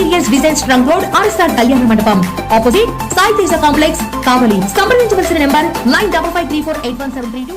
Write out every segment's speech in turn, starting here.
interiors designs trunk road RSR Kalyana Mandapam opposite Sai Teja complex Kavali సంప్రదించవలసిన number nine double five three four eight one seven three two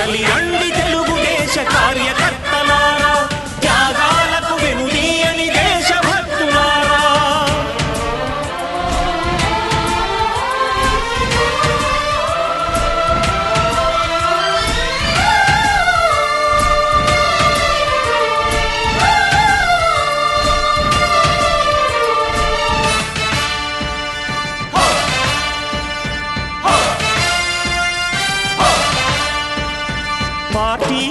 కదలి రండి తెలుగుదేశ కార్య.